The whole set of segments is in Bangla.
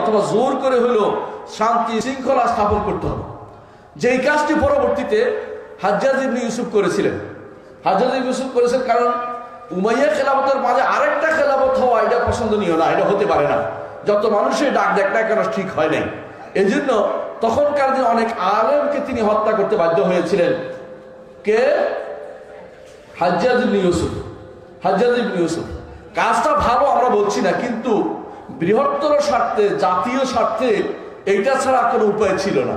অথবা জোর করে হলেও শান্তি শৃঙ্খলা স্থাপন করতে হবে। যেই কাজটি পরবর্তীতে হাজ্জাজ ইবনে ইউসুফ করেছিলেন। হাজ্জাজ ইউসুফ করেছেন কারণ উমাইয়া খেলাফতের মাঝে আরেকটা খেলাফত হওয়া এটা পছন্দনীয় না, এটা হতে পারে না। যত মানুষের ডাক দেখ না কেন ঠিক হয় নাই। এই জন্য তখনকার দিন অনেক আলেমকে তিনি হত্যা করতে বাধ্য হয়েছিলেন। কে? হাজ্জাজ ইবনে ইউসুফ। হাজ্জাজ ইউসুফ। কাজটা ভালো আমরা বলছি না, কিন্তু বৃহত্তর স্বার্থে, জাতীয় স্বার্থে এইটা ছাড়া কোনো উপায় ছিল না।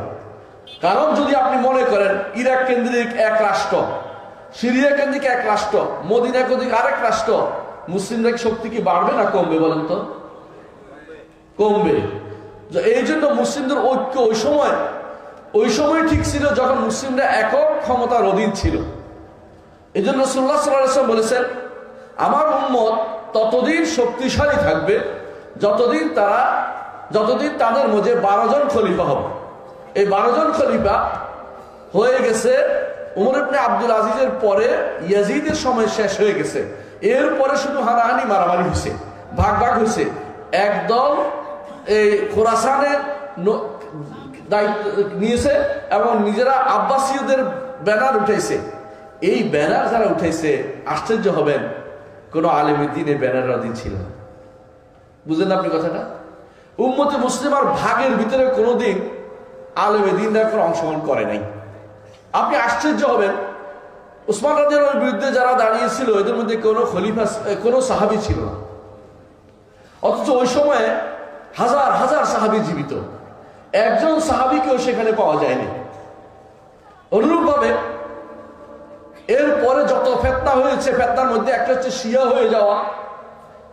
কারণ যদি আপনি মনে করেন, ইরাক কেন্দ্রিক এক রাষ্ট্র, সিরিয়া কেন্দ্রিক এক রাষ্ট্র, মদিনা কেন্দ্রিক আরেক রাষ্ট্র মুসলিমদের শক্তি কি বাড়বে না কমবে বলেন তো? কমবে। এই জন্য মুসলিমদের ঐক্য ওই সময় ওই সময় ঠিক ছিল যখন মুসলিমরা একক ক্ষমতার অধীন ছিল। এই জন্য সুল্লাহ সাল্লাম বলেছেন, আমার উন্মত ততদিন শক্তিশালী থাকবে যতদিন তারা, যতদিন তাদের মধ্যে বারো জন খলিফা হবে, এই বারো জন খলিফা হয়ে গেছে উমর ইবনে আব্দুল আজিজের পরে ইয়াজিদের সময় শেষ হয়ে গেছে। এরপরে শুধু হানাহানি, মারামারি হয়েছে, ভাগ ভাগ হয়েছে। একদল এই খোরাসানের দায়িত্ব নিয়েছে এবং নিজেরা আব্বাসীয়দের ব্যানার উঠেছে এই ব্যানার যারা উঠেছে আশ্চর্য হবেন, কোনো আলেমের দিনে ব্যানার অধীন ছিল না। বুঝলেন আপনি কথাটা? উম্মতে মুসলিম আর ভাগের ভিতরে কোনোদিন আলেমে দিনরা কোনো অংশগ্রহণ করে নাই। আপনি আশ্চর্য হবেন, উসমান রাজের বিরুদ্ধে যারা দাঁড়িয়েছিল, এদের মধ্যে কোনো খলিফা, কোনো সাহাবি ছিল না। অথচ ওই সময়ে হাজার হাজার সাহাবি জীবিত। একজন সাহাবিকেও সেখানে পাওয়া যায়নি। অনুরূপভাবে এরপরে যত ফেতনা হয়েছে, ফেতনার মধ্যে একটা হচ্ছে শিয়া হয়ে যাওয়া,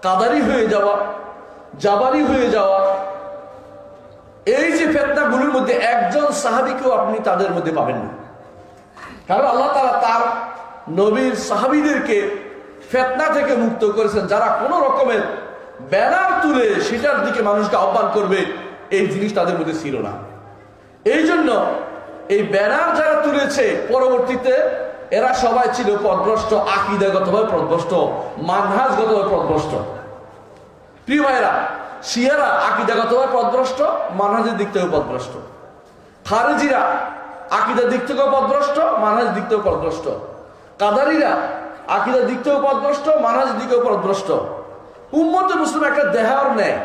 কাদারি হয়ে যাওয়া জাবারি হয়ে যাওয়া। এই যে ফেতনাগুলোর মধ্যে একজন সাহাবিকেও আপনি তাদের মধ্যে পাবেন না। কারণ আল্লাহ তারা তার নবীর সাহাবিদেরকে ফেতনা থেকে মুক্ত করেছেন। যারা কোনো রকমের ব্যানার তুলে সেটার দিকে মানুষকে আহ্বান করবে, এই জিনিস তাদের মধ্যে ছিল না। এই জন্য এই ব্যানার যারা তুলেছে, পরবর্তীতে এরা সবাই ছিল পদভ্রষ্ট আকিদাগতভাবে পদভ্রষ্ট মানহাজগতভাবে পদভ্রষ্ট প্রিয় ভাইরা শিয়ারা আকিদাগতভাবে পদভ্রষ্ট, মানহাজের দিক থেকেও পদভ্রষ্ট। খারেজিরা আকিদার দিক থেকেও পদভ্রষ্ট, মানহাজের দিক থেকেও পদভ্রষ্ট। কাদারিরা আকিদার দিক থেকেও পদভ্রষ্ট, মানহাজের দিকেও পদভ্রষ্ট। উম্মতে মুসলিম একটা দেহর নেয়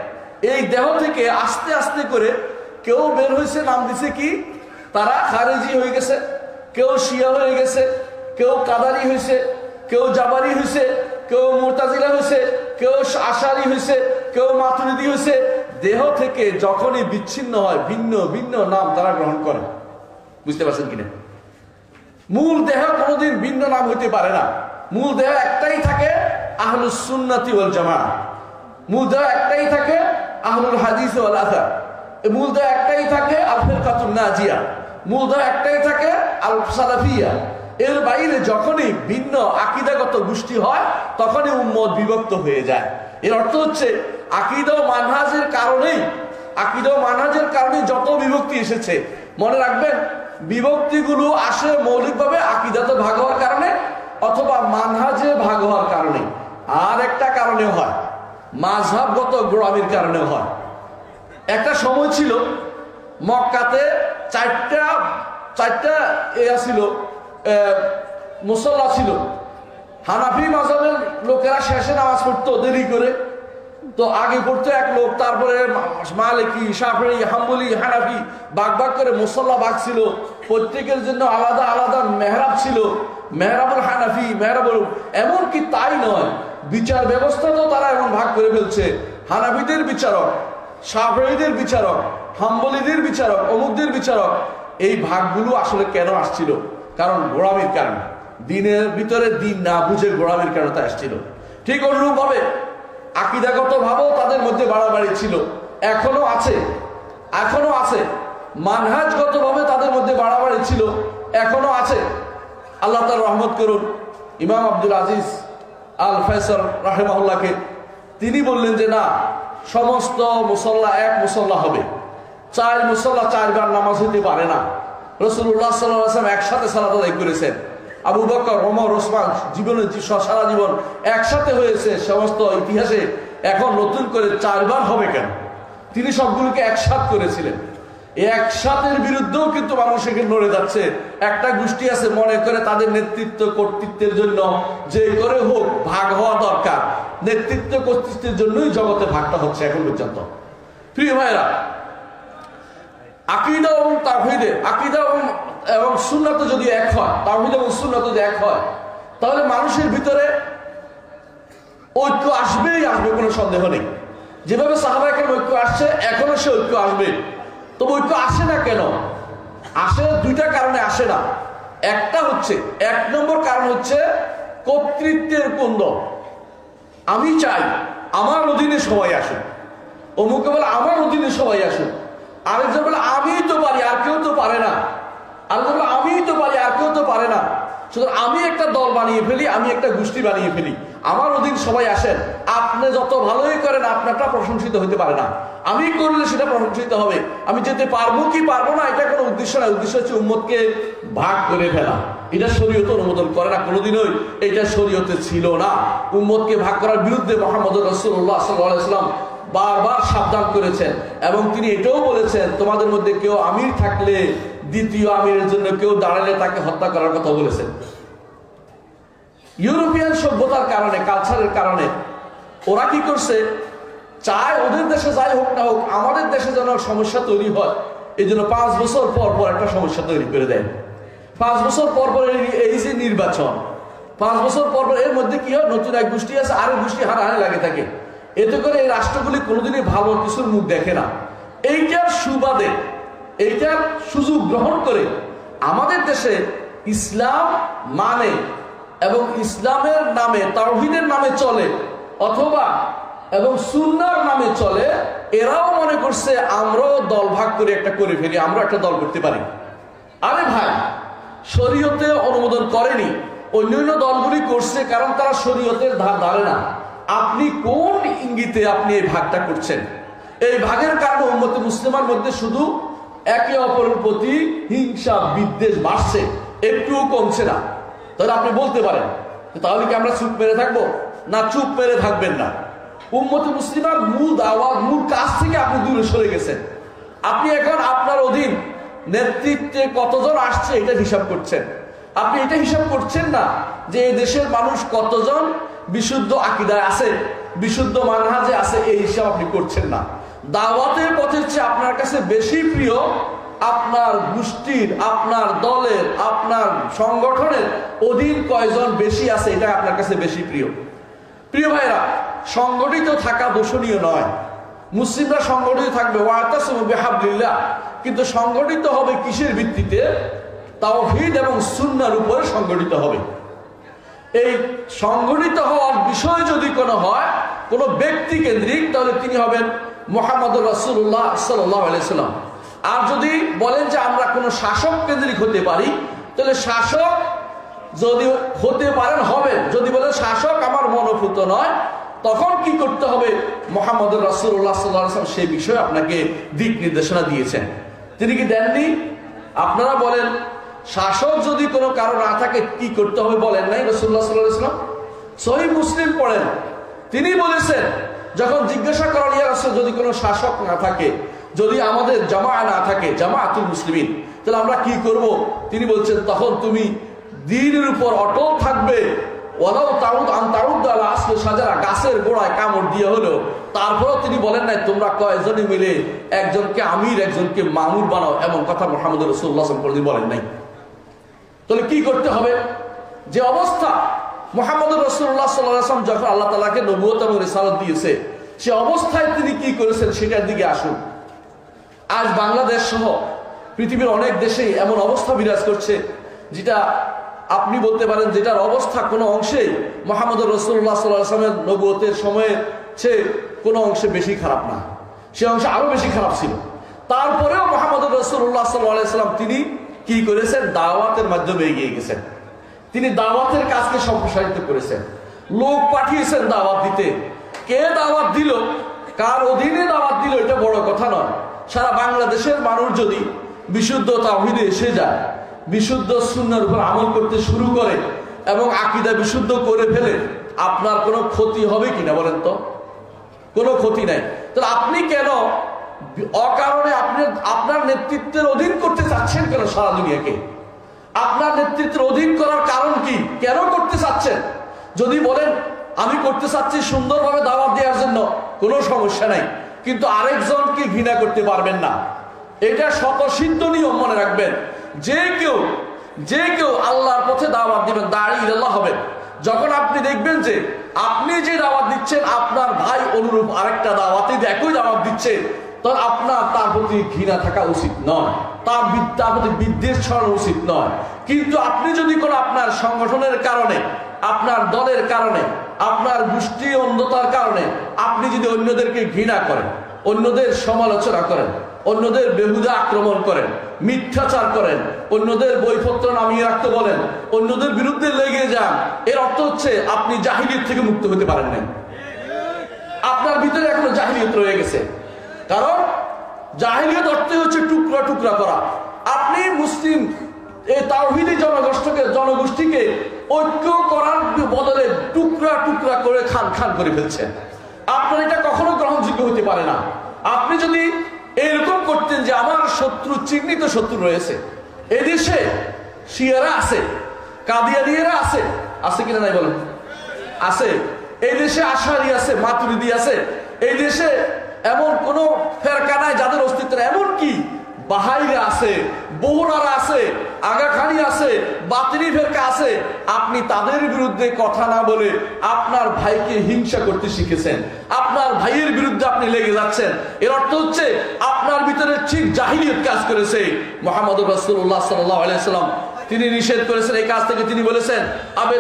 এই দেহ থেকে আস্তে আস্তে করে কেউ বের হয়েছে নাম দিছে কি? তারা খারেজি হয়ে গেছে, কেউ শিয়া হয়ে গেছে, কেউ কাদারি হয়েছে কেউ জাবারি হয়েছে কেউ মোরতাজিলা হয়েছে কেউ আশারি হয়েছে কেউ মাতুরিদি হয়েছে দেহ থেকে যখনই বিচ্ছিন্ন হয়, ভিন্ন ভিন্ন নাম তারা গ্রহণ করে। বুঝতে পারছেন কিনা? মূল দেহ কোনোদিন ভিন্ন নাম হইতে পারে না। মূল দেহ একটাই থাকে আহলুস সুন্নাতি ওয়াল জামা মূল দেহ একটাই থাকে আহলুল হাদিস ওয়াল আসার মূল দেহ একটাই থাকে আল ফিরকাতুন নাজিয়া। মূল দেহ একটাই থাকে আল সালাফিয়া। এর বাইরে যখনই ভিন্ন আকিদাগত গোষ্ঠী হয়, তখনই উম্মত বিভক্ত হয়ে যায়। এর অর্থ হচ্ছে, আকিদা মানহাজের কারণেই, আকিদা মানহাজের কারণে যত বিভক্তি এসেছে, মনে রাখবেন, বিভক্তিগুলো আসে মৌলিকভাবে আকিদাতে ভাগ হওয়ার কারণে অথবা মানহাজে ভাগ হওয়ার কারণে। আর একটা কারণে হয়, মাঝহাবগত গোড়ামির কারণে হয়। একটা সময় ছিল, মক্কাতে চারটা চারটা এয়া ছিল মুসল্লা ছিল। হানাফি মাজাবের লোকেরা শেষে নামাজ পড়তো দেরি করে। তো আগে পড়তো এক লোক, তারপরে মালিকি সাফরি হাম্বলি, হানাফি, বাগ বাগ করে মুসল্লা বাগ ছিল। প্রত্যেকের জন্য আলাদা আলাদা মেহরাব ছিল। মেহরাবুল হানাফি, মেহরাবুল এমনকি তাই নয়, বিচার ব্যবস্থা তো তারা এমন ভাগ করে ফেলছে। হানাফিদের বিচারক সাফরিদের বিচারক, হাম্বলিদের বিচারক, অমুকদের বিচারক, এই ভাগগুলো আসলে কেন আসছিল? কারণ গোড়ামির কারণে। দিনের ভিতরে দিন না বুঝে গোড়ামির কারণে তা আসছিল ঠিক অনুরূপ ভাবে আকিদাগত ভাবেও তাদের মধ্যে বাড়াবাড়ি ছিল। এখনও আছে। এখনও আছে। মানহাজগত ভাবে তাদের মধ্যে বাড়াবাড়ি ছিল। এখনও আছে। আল্লাহ তার রহমত করুন। ইমাম আব্দুল আজিজ আল ফয়সল রাহেমাহুল্লাহকে তিনি বললেন যে, না, সমস্ত মুসল্লা এক মুসল্লা হবে। চার মুসল্লা চারবার নামাজ হইতে পারে না। রসুল্লাহ সাল্লাম একসাথে সালাদ আদায় করেছেন। আবু বকর, ওমর, ওসমান জীবনের যে সারা জীবন একসাথে হয়েছে সমস্ত ইতিহাসে। এখন নতুন করে চারবার হবে কেন? তিনি সবগুলোকে একসাথ করেছিলেন। একসাথের বিরুদ্ধেও কিন্তু মানুষ এখানে নড়ে যাচ্ছে। একটা গোষ্ঠী আছে, মনে করে তাদের নেতৃত্ব কর্তৃত্বের জন্য। যে করে হোক, ভাগ হওয়া দরকার। নেতৃত্ব কর্তৃত্বের জন্যই জগতে ভাগটা হচ্ছে এখন পর্যন্ত। প্রিয় ভাইরা আকিদা এবং তাহিদে আকিদা এবং এবং সুন্নত যদি এক হয় তাহিদ এবং সুন্নত যদি এক হয়, তাহলে মানুষের ভিতরে ঐক্য আসবেই আসবে, কোনো সন্দেহ নেই। যেভাবে সাহাবাহিকের ঐক্য আসছে, এখনও সে ঐক্য আসবে। তবে ঐক্য আসে না কেন? আসে দুইটা কারণে আসে না। একটা হচ্ছে, এক নম্বর কারণ হচ্ছে কর্তৃত্বের কুন্দ আমি চাই আমার অধীনে সবাই আসুন অমুকে বলে আমার অধীনে সবাই আসুন আরেকজন বলে আমি তো পারি, আর কেউ তো পারে না। আরেকজন বলে, আমিই তো পারি, আর কেউ তো পারে না। সুতরাং আমি একটা দল বানিয়ে ফেলি, আমি একটা গোষ্ঠী বানিয়ে ফেলি। আমার অধীন সবাই আসেন। আপনি যত ভালোই করেন, আপনারটা প্রশংসিত হতে পারে না। আমি করলে সেটা প্রশংসিত হবে। আমি যেতে পারব কি পারব না, এটা কোনো উদ্দেশ্য না। উদ্দেশ্য হচ্ছে উম্মতকে ভাগ করে ফেলা। এটা শরীয়ত অনুমোদন করে না, কোনোদিনই এটা শরীয়তে ছিল না। উম্মতকে ভাগ করার বিরুদ্ধে মোহাম্মদ রসুল্লাহ সাল্লাহ সাল্লাম বারবার সাবধান করেছেন এবং তিনি এটাও বলেছেন, তোমাদের মধ্যে কেউ আমির থাকলে দ্বিতীয় আমিরের জন্য কেউ দাঁড়ালে তাকে হত্যা করার কথা বলেছেন। ইউরোপিয়ান সভ্যতার কারণে কালচারের কারণে, ওরা কি করছে? চায় ওদের দেশে যাই হোক না হোক, আমাদের দেশে যেন সমস্যা তৈরি হয়। এই জন্য পাঁচ বছর পর পর একটা সমস্যা তৈরি করে দেয়। পাঁচ বছর পর পর এই- যে নির্বাচন, পাঁচ বছর পর পর এর মধ্যে কি হয়? নতুন এক গোষ্ঠী আছে, আর গোষ্ঠী হারাহারি লাগে থাকে। এতে করে এই রাষ্ট্রগুলি কোনোদিনই ভালো কিছুর মুখ দেখে না। এইটার সুবাদে, এইটার সুযোগ গ্রহণ করে আমাদের দেশে ইসলাম মানে এবং ইসলামের নামে, তাওহিদের নামে চলে অথবা এবং সুন্নার নামে চলে, এরাও মনে করছে আমরাও দল ভাগ করে একটা করে ফেলি, আমরা একটা দল করতে পারি। আরে ভাই, শরীয়তে অনুমোদন করেনি, অন্যান্য দলগুলি করছে কারণ তারা শরীয়তের ধার ধারে না। আপনি কোন ইঙ্গিতে আপনি এই ভাগটা করছেন? এই ভাগের কারণে উম্মতে মুসলিমার মধ্যে শুধু একে অপরের প্রতি হিংসা, বিদ্বেষ বাড়ছে, একটুও কমছে না। তাহলে আপনি বলতে পারেন তাহলে কি আমরা চুপ মেরে থাকব? না, চুপ মেরে থাকবেন না। উম্মতে মুসলিমার মূল দাওয়াত মূল কাজ থেকে আপনি দূরে সরে গেছেন। আপনি এখন আপনার অধীন নেতৃত্বে কতজন আসছে এটা হিসাব করছেন। আপনি এটা হিসাব করছেন না যে এই দেশের মানুষ কতজন বিশুদ্ধ আকিদায় আছে, বিশুদ্ধ মানহাজে আছে, এই হিসাব আপনি করছেন না। দাওয়াতের পথের চেয়ে আপনার কাছে বেশি প্রিয় আপনার গোষ্ঠীর, আপনার দলের, আপনার সংগঠনের অধীন কয়জন বেশি আছে এটা আপনার কাছে বেশি প্রিয়। প্রিয় ভাইরা, সংগঠিত থাকা দোষণীয় নয়। মুসলিমরা সংগঠিত থাকবে ওয়াতাসবিল্লাহ কিন্তু সংগঠিত হবে কিসের ভিত্তিতে? তাওহীদ এবং সুন্নার উপরে সংগঠিত হবে। এই সংগঠিত হওয়ার বিষয় যদি কোনো হয়, কোনো ব্যক্তি কেন্দ্রিক, তাহলে তিনি হবেন মোহাম্মদ রাসুল্লাহ সাল্লাম আর যদি বলেন যে আমরা কোনো শাসক কেন্দ্রিক হতে পারি, তাহলে শাসক যদি হতে পারেন হবেন যদি বলেন শাসক আমার মনোভূত নয়, তখন কি করতে হবে? মোহাম্মদ রাসুল্লাহ সাল্লাম সেই বিষয়ে আপনাকে দিক নির্দেশনা দিয়েছেন। তিনি কি দেননি? আপনারা বলেন শাসক যদি কোনো কারও না থাকে, কি করতে হবে বলেন নাই রসুল্লাহ সাল্লাম সহি মুসলিম পড়েন। তিনি বলেছেন, যখন জিজ্ঞাসা করার ইয়া রাসূল, যদি কোনো শাসক না থাকে, যদি আমাদের জামা না থাকে, জামাআতুল মুসলিমিন, তাহলে আমরা কি করব? তিনি বলছেন, তখন তুমি দিনের উপর অটল থাকবে। ওরাও আন গাছের গোড়ায় কামড় দিয়ে হলো তারপরেও তিনি বলেন নাই, তোমরা কয়জনে মিলে একজনকে আমির, একজনকে মামুর বানাও, এমন কথা মোহাম্মদ রসুল্লাহ বলেন নাই। তাহলে কি করতে হবে? যে অবস্থা মোহাম্মদ রসুল্লাহ সাল্লাম যখন আল্লাহ তালাকে নবুয়ত এবং রেসালত দিয়েছে, সে অবস্থায় তিনি কি করেছেন সেটার দিকে আসুন। আজ বাংলাদেশ সহ পৃথিবীর অনেক দেশেই এমন অবস্থা বিরাজ করছে, যেটা আপনি বলতে পারেন যেটার অবস্থা কোনো অংশেই মোহাম্মদ রসুল্লাহ সাল্লামের নবুয়তের সময়ে সে কোনো অংশে বেশি খারাপ না। সে অংশে আরও বেশি খারাপ ছিল। তারপরেও মোহাম্মদ রসুল্লাহ সাল্লাহ সাল্লাম তিনি কি করেছেন? দাওয়াতের মাধ্যমে এগিয়ে গেছেন। তিনি দাওয়াতের কাজকে সম্প্রসারিত করেছেন। লোক পাঠিয়েছেন দাওয়াত দিতে। কে দাওয়াত দিল? কার অধীনে দাওয়াত দিল? এটা বড় কথা নয়। সারা বাংলাদেশের মানুষ যদি বিশুদ্ধ তাহিদে এসে যায়, বিশুদ্ধ শূন্যের উপর আমল করতে শুরু করে এবং আকিদা বিশুদ্ধ করে ফেলে, আপনার কোনো ক্ষতি হবে কিনা বলেন তো? কোনো ক্ষতি নাই। তাহলে আপনি কেন অকারণে আপনি, আপনার নেতৃত্বের অধীন করতে চাচ্ছেন কেন সারা দুনিয়াকে? আপনার নেতৃত্বের অধীন করার কারণ কি? কেন করতে চাচ্ছেন? যদি বলেন, আমি করতে চাচ্ছি সুন্দরভাবে দাওয়াত দেওয়ার জন্য, কোনো সমস্যা নাই। কিন্তু আরেকজনকে ঘৃণা করতে পারবেন না। এটা স্বতঃসিদ্ধ নিয়ম মনে রাখবেন। যে কেউ যে কেউ আল্লাহর পথে দাওয়াত দিবেন, দাঁড়িয়ে আল্লাহ হবেন যখন আপনি দেখবেন যে, আপনি যে দাওয়াত দিচ্ছেন, আপনার ভাই অনুরূপ আরেকটা দাওয়াতে একই দাওয়াত দিচ্ছে তখন আপনার তার প্রতি ঘৃণা থাকা উচিত নয়। তার তার প্রতি বিদ্বেষ ছড়ানো উচিত নয়। কিন্তু আপনি যদি কোনো আপনার সংগঠনের কারণে, আপনার দলের কারণে, আপনার গোষ্ঠী অন্ধতার কারণে আপনি যদি অন্যদেরকে ঘৃণা করেন, অন্যদের সমালোচনা করেন, অন্যদের বেহুদা আক্রমণ করেন, মিথ্যাচার করেন, অন্যদের বইপত্র নামিয়ে রাখতে বলেন, অন্যদের বিরুদ্ধে লেগে যান, এর অর্থ হচ্ছে আপনি জাহিলিয়ত থেকে মুক্ত হতে পারেন না আপনার ভিতরে এখনও জাহিলিয়ত রয়ে গেছে। কারণ জাহিলিয়ত অর্থে হচ্ছে টুকরা টুকরা করা। আপনি মুসলিম, এই তাওহিদি জনগোষ্ঠীকে জনগোষ্ঠীকে ঐক্য করার বদলে টুকরা টুকরা করে খান খান করে ফেলছেন। আপনার এটা কখনো গ্রহণযোগ্য হতে পারে না। আপনি যদি এরকম করতেন যে আমার শত্রু, চিহ্নিত শত্রু রয়েছে। এদেশে শিয়ারা আছে কাদিয়ানিয়েরা আছে। আছে কিনা নাই বলেন? আছে। এই দেশে আশারি আছে, মাতুরিদি আছে। এই দেশে এমন কোন ফেরকা নাই যাদের অস্তিত্ব এমন কি? বাহাইরা আছে বহুরারা আছে, আগাখানি আছে, বাতিনি ফেরকা আছে। আপনি তাদের বিরুদ্ধে কথা না বলে আপনার ভাইকে হিংসা করতে শিখেছেন। আপনার ভাইয়ের বিরুদ্ধে আপনি লেগে যাচ্ছেন। এর অর্থ হচ্ছে আপনার ভিতরে ঠিক জাহিলিয়ত কাজ করেছে। মোহাম্মদ রাসূলুল্লাহ সাল্লাল্লাহু আলাইহি সাল্লাম তিনি নিষেধ করেছেন, এই কাজ থেকে তিনি বলেছেন, আবে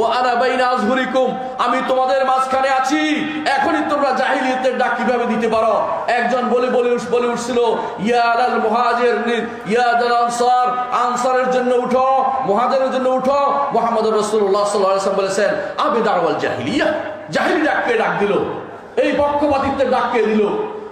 ও আনা বাইনা আজহুরিকুম, আমি তোমাদের মাঝখানে আছি, এখনই তোমরা জাহিলিয়াতের ডাক কীভাবে দিতে পারো? একজন বলে বলে বলে উঠছিল, ইয়া আলাল মুহাজির ইয়া আনসার, আনসারের জন্য উঠো, মুহাজিরের জন্য উঠো। মুহাম্মদ রাসূলুল্লাহ সাল্লাল্লাহু আলাইহি ওয়াসাল্লাম বলেছেন, আবে দাওয়াল জাহিলিয়া জাহিলি ডাককে ডাক দিল? এই পক্ষপাতিত্বের ডাককে দিল?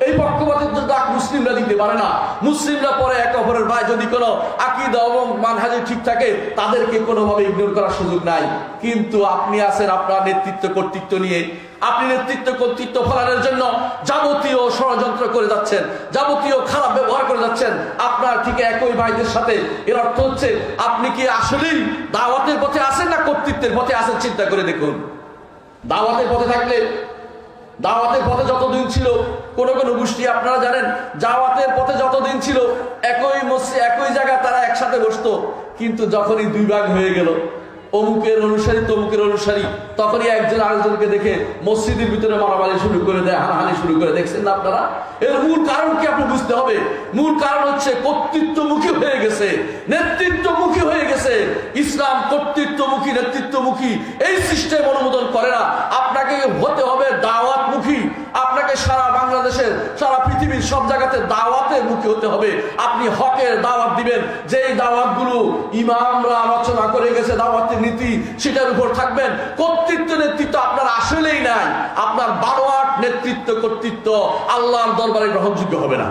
এই পক্ষপাতিত্বের ডাক মুসলিমরা দিতে পারে না। মুসলিমরা পরে এক অপরের ভাই যদি কোনো আকিদা এবং মানহাজে ঠিক থাকে, তাদেরকে কোনোভাবে ইগনোর করার সুযোগ নাই। কিন্তু আপনি আছেন আপনার নেতৃত্ব কর্তৃত্ব নিয়ে। আপনি নেতৃত্ব কর্তৃত্ব ফলানোর জন্য যাবতীয় ষড়যন্ত্র করে যাচ্ছেন, যাবতীয় খারাপ ব্যবহার করে যাচ্ছেন। আপনার ঠিক একই ভাইদের সাথে এর অর্থ হচ্ছে, আপনি কি আসলেই দাওয়াতের পথে আছেন না কর্তৃত্বের পথে আছেন, চিন্তা করে দেখুন। দাওয়াতের পথে থাকলে, দাওয়াতের পথে যতদিন ছিল কোন কোন গোষ্ঠী, আপনারা জানেন দাওয়াতের পথে যতদিন ছিল, একই মসজিদ একই জায়গায় তারা একসাথে বসতো। কিন্তু যখনই দুই ভাগ হয়ে গেল, অমুকের অনুসারী, তমুকের অনুসারী, তখনই একজন আরেকজনকে দেখে মসজিদের ভিতরে মারামারি শুরু করে দেয়, হানাহানি শুরু করে দেখছেন না আপনারা? এর মূল কারণ কি আপনি বুঝতে হবে? মূল কারণ হচ্ছে কর্তৃত্বমুখী হয়ে গেছে, নেতৃত্বমুখী হয়ে গেছে। ইসলাম কর্তৃত্বমুখী, নেতৃত্বমুখী এই সিস্টেম অনুমোদন করে না। আপনাকে হতে হবে দাওয়াতমুখী। আপনাকে সারা বাংলাদেশের, সারা পৃথিবীর সব জায়গাতে দাওয়াতের মুখী হতে হবে। আপনি হকের দাওয়াত দিবেন। যেই দাওয়াতগুলো ইমামরা আলোচনা করে গেছে, দাওয়াতের নীতি, সেটার উপর থাকবেন। কর্তৃত্ব নেতৃত্ব আপনার আসলেই নাই। আপনার বারোয়াট নেতৃত্ব কর্তৃত্ব আল্লাহর দরবারে গ্রহণযোগ্য হবে না।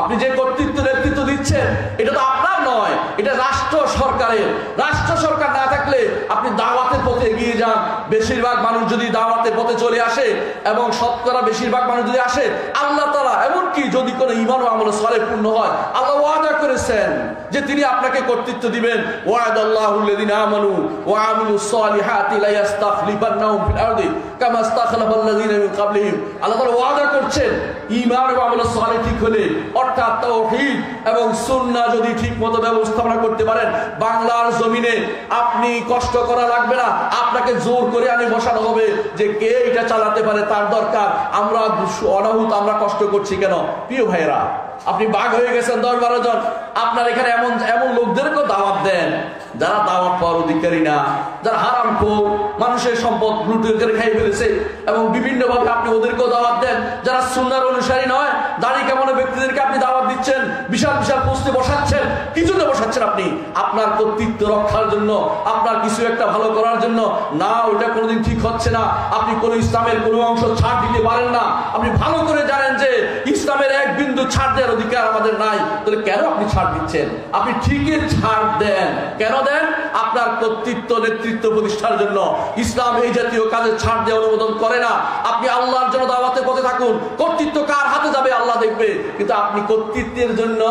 আপনি যে কর্তৃত্ব নেতৃত্ব দিচ্ছেন, এটা তো আপনার নয়, এটা রাষ্ট্র সরকারের। রাষ্ট্র সরকার না থাকলে আপনি দাওয়াতের পথে এগিয়ে যান। বেশিরভাগ মানুষ যদি দাওয়াতের পথে চলে আসে এবং শতকরা বেশিরভাগ মানুষ যদি আসে, আল্লাহ তারা এমনকি যদি কোনো ইমান ও আমল সরে পূর্ণ হয়, আল্লাহ ওয়াদা করেছেন। যে তিনি আপনাকে কর্তৃত্ব দিবেন। ওয়াদ আল্লাহুল্লাযিন আমানু ওয়া আমিলুস সালিহাতি ফিল আরদি কামা ইস্তাখলাফাল্লাযিনা মিন ক্বাবলিহিম। আল্লাহ তাআলা ওয়াদা করছেন, ঈমান এবং আমল সালে ঠিক হলে, অর্থাৎ তাওহীদ এবং সুন্নাহ যদি ঠিকমতো ব্যবস্থাপনা করতে পারেন, বাংলার জমিনে আপনি কষ্ট করা লাগবে না, আপনাকে জোর করে আনি বসানো হবে যে কে এটা চালাতে পারে, তার দরকার। আমরা অনাহুত, আমরা কষ্ট করছি কেন? প্রিয় ভাইয়েরা আপনি বাঘ হয়ে গেছেন দশ বারো জন। আপনার এখানে এমন এমন লোকদেরকেও দাওয়াত দেন, যারা দাওয়াত পাওয়ার অধিকারী না। যারা হারাম খোর মানুষের সম্পদ লুটে খাই ফেলেছে, এবং বিভিন্ন ভাবে আপনি ওদেরকেও দাওয়াত দেন। যারা সুন্নার অনুসারী নয় দাঁড়িয়ে কেমন ব্যক্তিদেরকে আপনি দাওয়াত দিচ্ছেন, বিশাল বিশাল পোস্টে বসাচ্ছেন, কি জন্য বসাচ্ছেন আপনি? আপনার কর্তৃত্ব রক্ষার জন্য, আপনার কিছু একটা ভালো করার জন্য। না ওটা কোনোদিন ঠিক হচ্ছে না। আপনি কোনো ইসলামের কোনো অংশ ছাড় দিতে পারেন না। আপনি ভালো করে জানেন যে ইসলামের এক বিন্দু ছাড় দেওয়ার অধিকার আমাদের নাই। তাহলে কেন আপনি ছাড় দিচ্ছেন? আপনি ঠিকই ছাড় দেন। কেন দেন? আপনার কর্তৃত্ব, নেতৃত্ব প্রতিষ্ঠার জন্য ইসলাম এই জাতীয় কাজে ছাড় দিয়ে অনুমোদন করে না। আপনি আল্লাহর জন্য দাওয়াতের পথে থাকুন। কর্তৃত্ব কার হাতে যাবে আল্লাহ দেখবে। কিন্তু আপনি কর্তৃত্বের জন্য,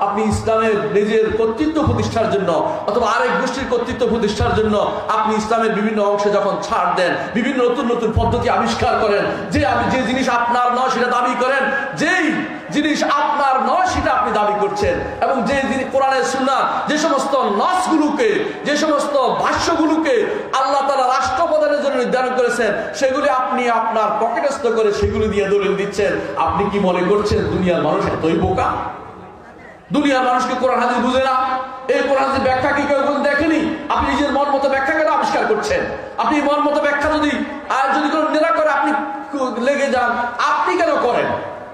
আপনি ইসলামের নিজের কর্তৃত্ব প্রতিষ্ঠার জন্য অথবা আরেক গোষ্ঠীর কর্তৃত্ব প্রতিষ্ঠার জন্য আপনি ইসলামের বিভিন্ন অংশে যখন ছাড় দেন, বিভিন্ন নতুন নতুন পদ্ধতি আবিষ্কার করেন, যে আমি যে জিনিস আপনার নয়, সেটা দাবি করেন, যেই জিনিস আপনার নয়, সেটা আপনি দাবি করছেন। এবং যে কোরআনের সুন্নাহ, যে সমস্ত নসগুলোকে, যে সমস্ত ভাষ্যগুলোকে আল্লাহ তারা রাষ্ট্রপ্রধানের জন্য নির্ধারণ করেছেন, সেগুলি আপনি আপনার পকেটস্থ করে সেগুলি দিয়ে দলিল দিচ্ছেন। আপনি কি মনে করছেন দুনিয়ার মানুষ এতই বোকা? দুনিয়ার মানুষকে কোরআন হাদিস বুঝে না? এই কোরআন হাদিস ব্যাখ্যা কি কেউ দেখেনি? আপনি নিজের মন মতো ব্যাখ্যা কেন আবিষ্কার করছেন? আপনি মন মতো ব্যাখ্যা যদি আর যদি কোনো নিরা করে আপনি লেগে যান, আপনি কেন করেন?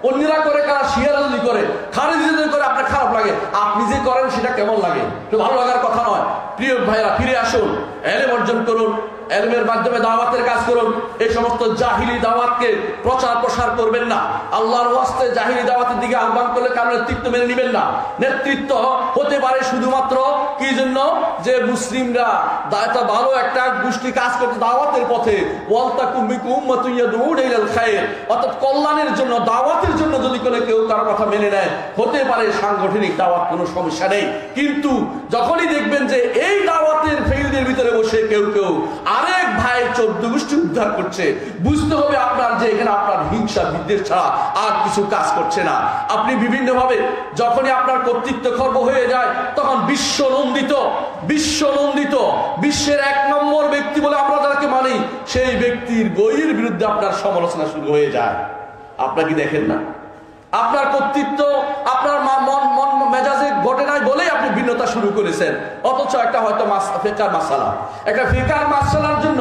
অন্যরা করে, কারা শিয়ারা যদি করে, খারিজি যদি করে, আপনার খারাপ লাগে। আপনি যে করেন, সেটা কেমন লাগে? তো ভালো লাগার কথা নয়। প্রিয় ভাইরা ফিরে আসুন। এলেম অর্জন করুন। এলমের মাধ্যমে দাওয়াতের কাজ করুন। এই সমস্ত জাহিলি দাওয়াতকে প্রচার প্রসার করবেন না। আল্লাহর ওয়াস্তে জাহিলি দাওয়াতের দিকে আহ্বান করলে কারণ নেতৃত্ব মেনে নেবেন না। নেতৃত্ব হতে পারে শুধুমাত্র কি জন্য? যে মুসলিমরা দা- একটা ভালো একটা গোষ্ঠী কাজ করতে দাওয়াতের পথে। ওয়ালতাকুম বিকুম উম্মাতুন ইয়াদউনা ইলাল খায়র অর্থাৎ কল্যাণের জন্য, দাওয়াতের জন্য যদি কোনো কেউ কারও কথা মেনে নেয়, হতে পারে সাংগঠনিক দাওয়াত, কোনো সমস্যা নেই। কিন্তু যখনই দেখবেন যে এই দাওয়াতের ফেইলদের ভিতরে বসে কেউ কেউ আরেক ভাইয়ের চোদ্দ গোষ্ঠী উদ্ধার করছে। বুঝতে হবে আপনার যে এখানে আপনার হিংসা, বিদ্বেষ ছাড়া আর কিছু কাজ করছে না। আপনি বিভিন্ন ভাবে যখনই আপনার কর্তৃত্ব খর্ব হয়ে যায়, তখন বিশ্ব নন্দিত বিশ্ব নন্দিত বিশ্বের এক নম্বর ব্যক্তি বলে আমরা যাকে মানি, সেই ব্যক্তির বইয়ের বিরুদ্ধে আপনার সমালোচনা শুরু হয়ে যায়। আপনার কি দেখেন না? আপনার কর্তৃত্ব, আপনার মন ঘটে নাই বলেই আপনি ভিন্নতা শুরু করেছেন। অথচ একটা হয়তো ফেকার মাসালা। একটা ফেকার মাসালার জন্য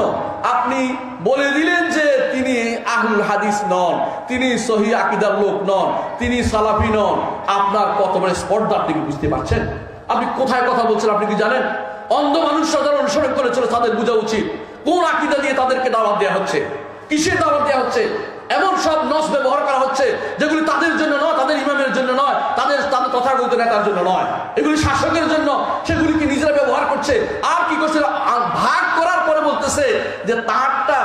আপনি বলে দিলেন যে তিনি আহুল হাদিস নন, তিনি সহি আকিদার লোক নন, তিনি সালাফি নন। আপনার কত বড় স্পর্ধা আপনি বুঝতে পারছেন? আপনি কোথায় কথা বলছেন আপনি কি জানেন? অন্ধ মানুষ যারা অনুসরণ করে চলে তাদের বোঝা উচিত। কোন আকিদা দিয়ে তাদেরকে দাওয়াত দেওয়া হচ্ছে? কিসের দাওয়াত দেওয়া হচ্ছে? এমন সব নস ব্যবহার করা হচ্ছে, যেগুলি তাদের জন্য নয়, তাদের ইমামের জন্য নয়, তাদের তাদের তথাগত নেতার জন্য নয়। এগুলি শাসকের জন্য, সেগুলিকে নিজেরা ব্যবহার করছে। আর কি করছে? ভাগ করার পরে বলতেছে যে, তারটা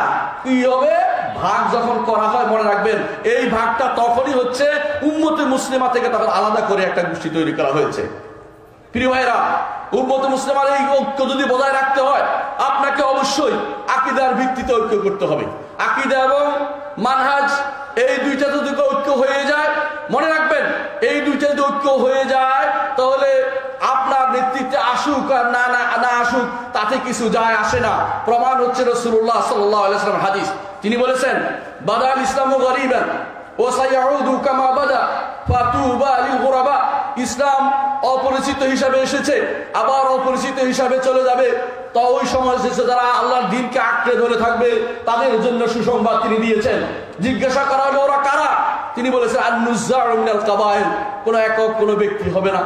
কি হবে? ভাগ যখন করা হয়, মনে রাখবেন, এই ভাগটা তখনই হচ্ছে উম্মতে মুসলিমা থেকে তখন আলাদা করে একটা গোষ্ঠী তৈরি করা হয়েছে। প্রিয় ভাইরা উম্মত মুসলিমার এই ঐক্য যদি বজায় রাখতে হয়, আপনাকে অবশ্যই আকিদার ভিত্তিতে ঐক্য করতে হবে। আকিদা এবং মানহাজ, এই দুইটা যদি ঐক্য হয়ে যায়, মনে রাখবেন, এই দুইটা যদি ঐক্য হয়ে যায়, তাহলে আপনার নেতৃত্বে আসুক আর না না না আসুক, তাতে কিছু যায় আসে না। প্রমাণ হচ্ছে রসুল্লাহ সাল্লাম হাদিস। তিনি বলেছেন, বাদাল ইসলাম ও লিল ইসলাম অপরিচিত হিসাবে এসেছে, আবার অপরিচিত হিসাবে চলে যাবে। তো ওই সময় যারা আল্লাহর দিনকে আঁকড়ে ধরে থাকবে তাদের জন্য সুসংবাদ তিনি দিয়েছেন। জিজ্ঞাসা করা হলো, ওরা কারা? তিনি বলেছেন আন্নুজ্জার মিনাল কাবায়েল কোনো একক, কোনো ব্যক্তি হবে না,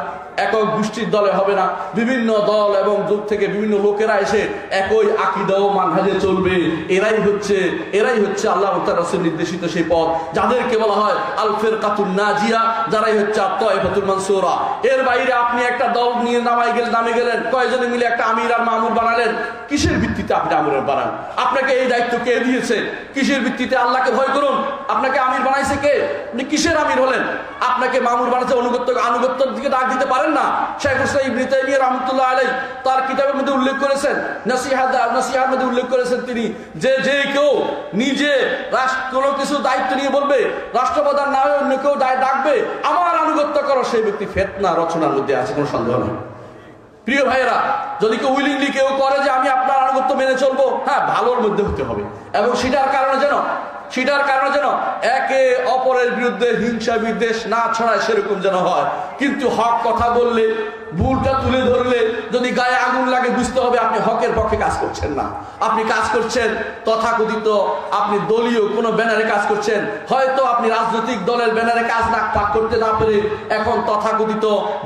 একক গোষ্ঠীর দলে হবে না। বিভিন্ন দল এবং যুগ থেকে বিভিন্ন লোকেরা এসে একই আকিদা ও মানহাজে চলবে। এরাই হচ্ছে এরাই হচ্ছে আল্লাহ রসুল নির্দেশিত সেই পথ। যাদেরকে বলা হয় আলফের কাতুন নাজিয়া, যারাই হচ্ছে আত্মফাতুল মানসুরা। এর বাইরে আপনি একটা দল নিয়ে নামাই গেলেন নামে গেলেন কয়েকজনে মিলে একটা আমির আর মামুর বানালেন? কিসের ভিত্তিতে আপনি আমির বানান? আপনাকে এই দায়িত্ব কে দিয়েছে? কিসের ভিত্তিতে আল্লাহকে ভয় করুন আপনাকে আমির বানাইছে কে? আপনি কিসের আমির হলেন? আপনাকে মামুর বানাচ্ছে অনুগত্য আনুগত্যর দিকে ডাক দিতে পারেন না? শেখ হুসাইন ইবনে তাইমিয়া রাহমাতুল্লাহ আলাইহি তার কিতাবের মধ্যে উল্লেখ করেছেন, নসিহাত, নসিহার মধ্যে উল্লেখ করেছেন তিনি, যে যে কেউ নিজে রাষ্ট্র, কোনো কিছু দায়িত্ব নিয়ে বলবে, রাষ্ট্রপ্রধান না হয়ে অন্য কেউ ডাক- ডাকবে, আমার আনুগত্য করো, সেই ব্যক্তি ফেতনা রচনার মধ্যে আছে, কোনো সন্দেহ নেই। প্রিয় ভাইয়েরা, যদি কেউ উইলিংলি কেউ করে যে আমি আপনার আনুগত্য মেনে চলবো হ্যাঁ ভালোর মধ্যে হতে হবে। এবং সেটার কারণে যেন সেটার কারণে যেন একে অপরের বিরুদ্ধে হিংসা বিদ্বেষ না ছড়ায় সেরকম যেন হয়। কিন্তু হক কথা বললে ভুলটা তুলে ধরলে যদি গায়ে আগুন লাগে, বুঝতে হবে আপনি হকের পক্ষে কাজ করছেন না। আপনি কাজ করছেন তথাকথিত, আপনি দলীয় কোনো ব্যানারে কাজ করছেন। হয়তো আপনি রাজনৈতিক দলের ব্যানারে কাজ না পাক করতে না পেরে এখন তথাকথিত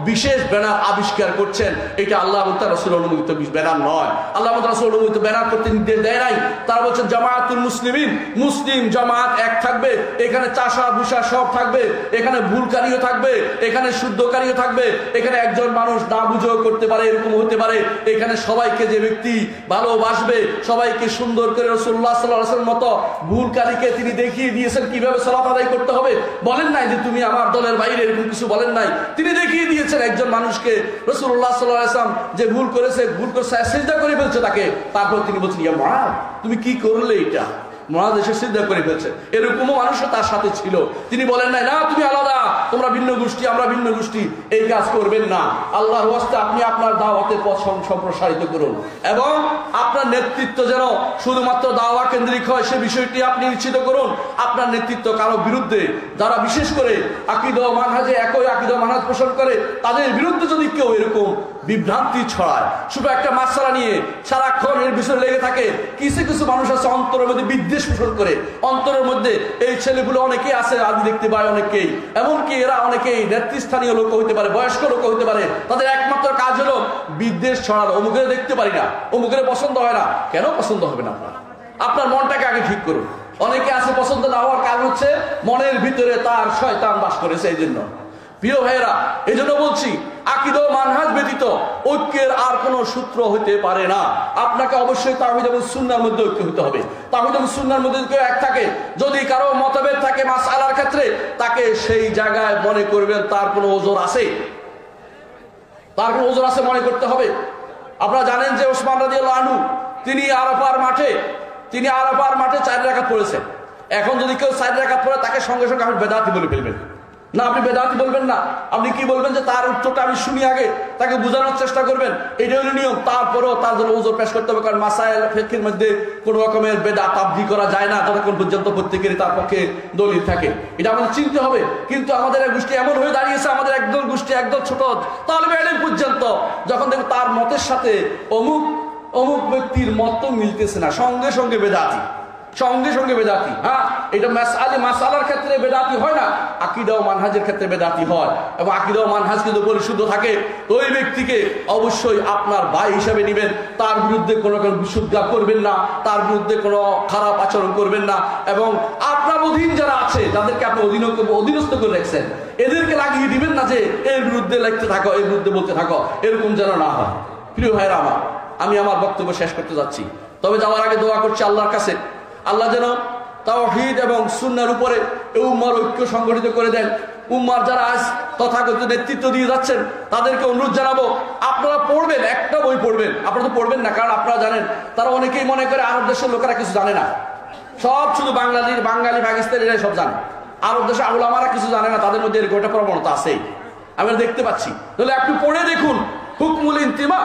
বিশেষ ব্যানার আবিষ্কার করছেন। এটা আল্লাহ তার রসুল অনুমোদিত ব্যানার নয়। আল্লাহ রসুল অনুমোদিত ব্যানার করতে নির্দেশ দেয় নাই। তারা বলছেন, জামায়াতুল মুসলিমিন, মুসলিম জামাত এক থাকবে, এখানে চাষা ভুষা সব থাকবে, এখানে ভুলকারীও থাকবে, এখানে শুদ্ধকারীও থাকবে, এখানে একজন মানুষ মানুষ না বুঝেও করতে পারে, এরকম হতে পারে। এখানে সবাইকে যে ব্যক্তি ভালোবাসবে, সবাইকে সুন্দর করে রসুল্লাহ সাল্লাহ মতো ভুল কালীকে তিনি দেখিয়ে দিয়েছেন, কীভাবে সলাপ আদায় করতে হবে? বলেন নাই যে তুমি আমার দলের বাইরে, এরকম কিছু বলেন নাই। তিনি দেখিয়ে দিয়েছেন একজন মানুষকে রসুল্লাহ সাল্লাহ আসলাম যে ভুল করেছে, ভুল করে সেজদা করে ফেলছে তাকে। তারপর তিনি বলছেন, ইয়া মা তুমি কি করলে এটা? মহাজ সিদ্ধা করে ফেলছে। এরকমও মানুষও তার সাথে ছিল। তিনি বলেন নাই, না, তুমি আলাদা। তোমরা ভিন্ন গোষ্ঠী, আমরা ভিন্ন গোষ্ঠী। এই কাজ করবেন না। আল্লাহর হস্তে আপনি আপনার দাওয়াতের পথ সম্প্রসারিত করুন। এবং আপনার নেতৃত্ব যেন শুধুমাত্র দাওয়া কেন্দ্রিক হয়, সে বিষয়টি আপনি নিশ্চিত করুন। আপনার নেতৃত্ব কারও বিরুদ্ধে, যারা বিশেষ করে আকিদ মানহাজে, একই আকিদ মানহাজ পোষণ করে, তাদের বিরুদ্ধে যদি কেউ এরকম বিভ্রান্তি ছড়ায়। শুধু একটা মাসালা নিয়ে সারাক্ষণ এর বিষয়ে লেগে থাকে। কিছু কিছু মানুষ আছে অন্তরের মধ্যে বিদ্বেষ পোষণ করে। অন্তরের মধ্যে এই ছেলেগুলো অনেকেই আছে, আমি দেখতে পাই অনেকেই। এমনকি এরা অনেকেই নেতৃস্থানীয় লোক হইতে পারে, বয়স্ক লোক হইতে পারে। তাদের একমাত্র কাজ হলো বিদ্বেষ ছড়ানো। অমুকের দেখতে পারি না, অমুকের পছন্দ হয় না। কেন পছন্দ হবে না আপনার? আপনার মনটাকে আগে ঠিক করুন। অনেকে আছে পছন্দ না হওয়ার কারণ হচ্ছে মনের ভিতরে তার শয়তান বাস করেছে এই জন্য প্রিয় ভাইয়েরা এই জন্য বলছি মানহাজ ব্যতীত ঐক্যের আর কোনো সূত্র হইতে পারে না। আপনাকে অবশ্যই তাহিদ এবং সুন্নার মধ্যে ঐক্য হতে হবে। তাহিদ এবং সুন্নার মধ্যে কেউ এক থাকে, যদি কারও মতভেদ থাকে মাস আলার ক্ষেত্রে, তাকে সেই জায়গায় মনে করবেন তার কোনো ওজোর আছে। তার কোনো ওজোর আছে মনে করতে হবে। আপনারা জানেন যে ওসমান রাজি আনু তিনি আরাফার মাঠে, তিনি আরাফার মাঠে চার রেখা পড়েছেন। এখন যদি কেউ চার রেখা পড়ে, তাকে সঙ্গে সঙ্গে আপনি বেদাতি বলে ফেলবেন। না, আপনি বেদাতি বলবেন না। আপনি কি বলবেন যে তার উত্তরটা আমি শুনি আগে? তাকে বোঝানোর চেষ্টা করবেন। এটা হলো নিয়ম। তারপরেও তার জন্য ওজোর পেশ করতে হবে, কারণ মাসাইল ফেকির মধ্যে কোনো রকমের বেদা তাবদি করা যায় না, যতক্ষণ পর্যন্ত প্রত্যেকেরই তার পক্ষে দলিল থাকে। এটা আমাদের চিনতে হবে। কিন্তু আমাদের এক গোষ্ঠী এমন হয়ে দাঁড়িয়েছে, আমাদের একদল গোষ্ঠী, একদল ছোট তাহলে বেড়ে পর্যন্ত, যখন দেখবে তার মতের সাথে অমুক অমুক ব্যক্তির মত মিলতেছে না, সঙ্গে সঙ্গে বেদাতি। সঙ্গে সঙ্গে বেদাতি হ্যাঁ? এটা মাসালে মাসালার ক্ষেত্রে বেদাতি হয় না, আকিদা ও মানহাজের ক্ষেত্রে বেদাতি হয়। এবং আকিদা ও মানহাজ কিন্তু পরিশুদ্ধ থাকে। তো ওই ব্যক্তিকে অবশ্যই আপনার ভাই হিসাবে নেবেন। তার বিরুদ্ধে কোনো কোনো বিশুদ্ধা করবেন না, তার বিরুদ্ধে কোনো খারাপ আচরণ করবেন না। এবং আপনার অধীন যারা আছে যাদেরকে আপনি অধীন, অধীনস্থ করে রাখছেন। এদেরকে লাগিয়ে দিবেন না যে, এর বিরুদ্ধে লিখতে থাকো, এর বিরুদ্ধে বলতে থাকো, এরকম যেন না হয়। প্রিয় ভাইরা আমার, আমি আমার বক্তব্য শেষ করতে যাচ্ছি। তবে যাওয়ার আগে দোয়া করছি আল্লাহর কাছে। আল্লাহ যেন তাওহীদ এবং সুন্নার উপরে উম্মার ঐক্য সংগঠিত করে দেন। উম্মার যারা আজ তথাগত নেতৃত্ব দিয়ে যাচ্ছেন, তাদেরকে অনুরোধ জানাব, আপনারা পড়বেন, একটা বই পড়বেন। আপনারা তো পড়বেন না, কারণ আপনারা জানেন, তারা অনেকেই মনে করে আরব দেশের লোকেরা কিছু জানে না। সব শুধু বাঙালির বাঙালি, পাকিস্তান এরাই সব জানে। আরব দেশে আউলামারা কিছু জানে না, তাদের মধ্যে এরকম একটা প্রবণতা আছেই। আমরা দেখতে পাচ্ছি। তাহলে আপনি পড়ে দেখুন, হুকমুল ইন্তিমা,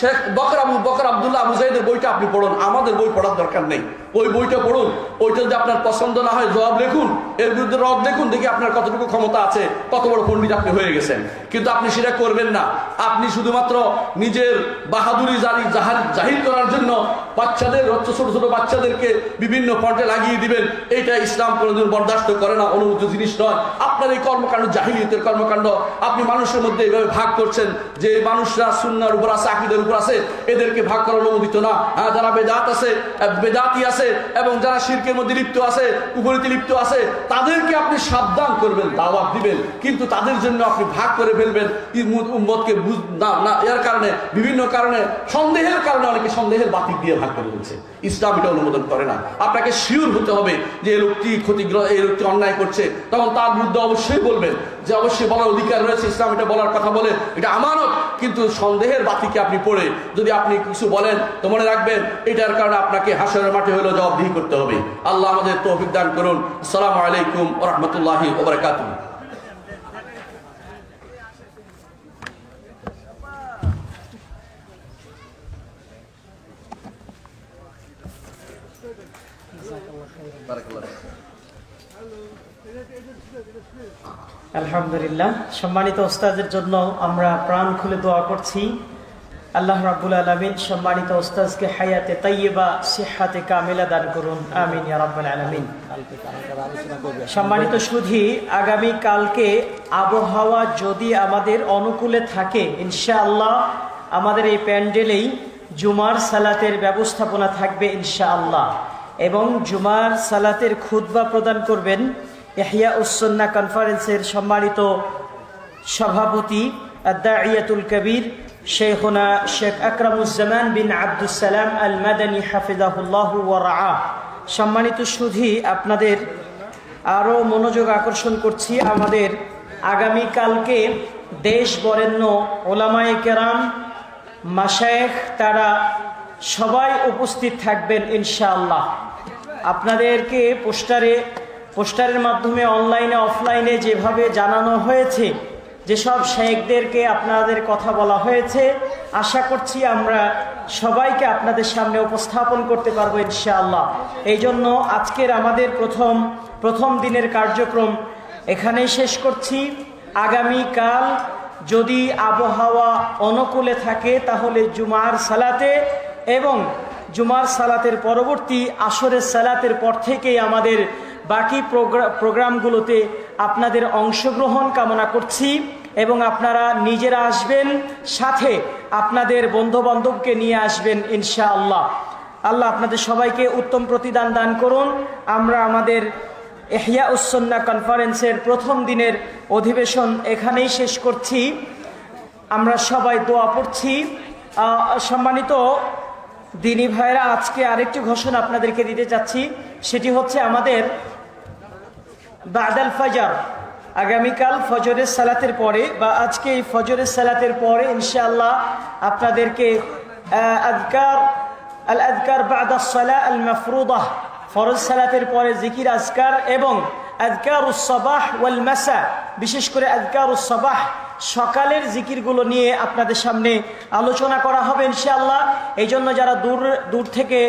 শেখ বকর আবু বকর আবদুল্লাহ মুজাহিদের বইটা আপনি পড়ুন। আমাদের বই পড়ার দরকার নেই। ওই বইটা পড়ুন, ওইটা যদি আপনার পছন্দ না হয়, জবাব লিখুন। এর বিরুদ্ধে রব দেখুন দেখি আপনার কতটুকু ক্ষমতা আছে, কত বড় পণ্ডিত আপনি হয়ে গেছেন। কিন্তু আপনি সেটা করবেন না। আপনি শুধুমাত্র নিজের বাহাদুরি জারি জাহার জাহির করার জন্য বাচ্চাদের হচ্ছে ছোট ছোট বাচ্চাদেরকে বিভিন্ন ফন্টে লাগিয়ে দিবেন। এইটা ইসলাম কোনোদিন বরদাস্ত করে না অনুমতি জিনিস নয়। আপনার এই কর্মকাণ্ড জাহিলিয়তের কর্মকাণ্ড, আপনি মানুষের মধ্যে এইভাবে ভাগ করছেন যে মানুষরা সুন্নার উপর আছে, আকিদের উপর আছে, এদেরকে ভাগ করা অনুমোদিত না। হ্যাঁ যারা বেদাত আছে বেদাতি আছে এবং যারা শিরকের মধ্যে লিপ্ত আছে উপরীতি লিপ্ত আছে, তাদেরকে আপনি সাবধান করবেন, দাওয়াত দিবেন। কিন্তু তাদের জন্য আপনি ভাগ করে ফেলবেন। উম্মতকে বুঝ- না না এর কারণে, বিভিন্ন কারণে, সন্দেহের কারণে অনেকে সন্দেহের বাতিক দিয়ে ভাগ করে দিচ্ছে ইসলাম এটা অনুমোদন করে না। আপনাকে শিওর হতে হবে যে, এই লোকটি ক্ষতিগ্রস্ত, এই লোকটি অন্যায় করছে। তখন তার বিরুদ্ধে অবশ্যই বলবেন যে অবশ্যই বলার অধিকার রয়েছে ইসলাম এটা বলার কথা বলে এটা আমানত। কিন্তু সন্দেহের বাতিকে আপনি পড়ে যদি আপনি কিছু বলেন তো মনে রাখবেন এটার কারণে আপনাকে হাসরের মাঠে হলেও জবাবদিহি করতে হবে। আল্লাহ আমাদের তৌফিক দান করুন। আসসালামু আলাইকুম রহমতুল্লাহি ওবরাকাতুহ আলহামদুলিল্লাহ। সম্মানিত ওস্তাদের জন্য আমরা প্রাণ খুলে দোয়া করছি। আল্লাহ রাবুল আলমিন সম্মানিত ওস্তাজকে হায়াতে তাইয়েবা সিহাতে কামিলা দান করুন। আমিন রাব্বাল সম্মানিত সুধী, আগামী কালকে আবহাওয়া যদি আমাদের অনুকূলে থাকে, ইনশাআল্লাহ আমাদের এই প্যান্ডেলেই জুমার সালাতের ব্যবস্থাপনা থাকবে, ইনশাআল্লাহ। এবং জুমার সালাতের খুতবা প্রদান করবেন ইহিয়া উসন্না কনফারেন্সের সম্মানিত সভাপতি আদাইয়াতুল কবির শেখনা শেখ আকরামুজ্জামান বিন আব্দুসালাম আল মাদানী হাফিজাহুল্লাহ ওয়ারা সম্মানিত সুধি, আপনাদের আরও মনোযোগ আকর্ষণ করছি আমাদের আগামীকালকে দেশ বরেণ্য ওলামায়ে কেরাম মাসায়েখ তারা সবাই উপস্থিত থাকবেন ইনশাআল্লাহ। আপনাদেরকে পোস্টারে, পোস্টারের মাধ্যমে অনলাইনে, অফলাইনে যেভাবে জানানো হয়েছে, যেসব শেখদেরকে আপনাদের কথা বলা হয়েছে, আশা করছি আমরা সবাইকে আপনাদের সামনে উপস্থাপন করতে পারব ইনশাআল্লাহ। এই জন্য আজকের আমাদের প্রথম প্রথম দিনের কার্যক্রম এখানেই শেষ করছি। আগামীকাল যদি আবহাওয়া অনুকূলে থাকে, তাহলে জুমার সালাতে এবং জুমার সালাতের পরবর্তী আসরের সালাতের পর থেকেই আমাদের বাকি প্রোগ্রা- প্রোগ্রামগুলোতে আপনাদের অংশগ্রহণ কামনা করছি এবং আপনারা নিজেরা আসবেন, সাথে আপনাদের বন্ধুবান্ধবকে নিয়ে আসবেন ইনশাআল্লাহ। আল্লাহ আপনাদের সবাইকে উত্তম প্রতিদান দান করুন। আমরা আমাদের এহিয়া উসন্না কনফারেন্সের প্রথম দিনের অধিবেশন এখানেই শেষ করছি। আমরা সবাই দোয়া পড়ছি। সম্মানিত দিনী ভাইরা আজকে আরেকটি ঘোষণা আপনাদেরকে দিতে চাচ্ছি। সেটি হচ্ছে আমাদের বাদাল ফাজার। আগামীকাল ফজরের সালাতের পরে বা আজকে এই ফজরের সালাতের পরে ইনশাআল্লাহ আপনাদেরকে আজকার, আল আজকার বাদা সালা আল মাফরুদাহ ফরজ সালাতের পরে জিকির, আজকার এবং আজকার উসবাহ ওয়াল মাসা, বিশেষ করে আজকার উসবাহ সকালের জিকিরগুলো নিয়ে আপনাদের সামনে আলোচনা করা হবে ইনশাআল্লাহ। এই জন্য যারা দূর দূর থেকে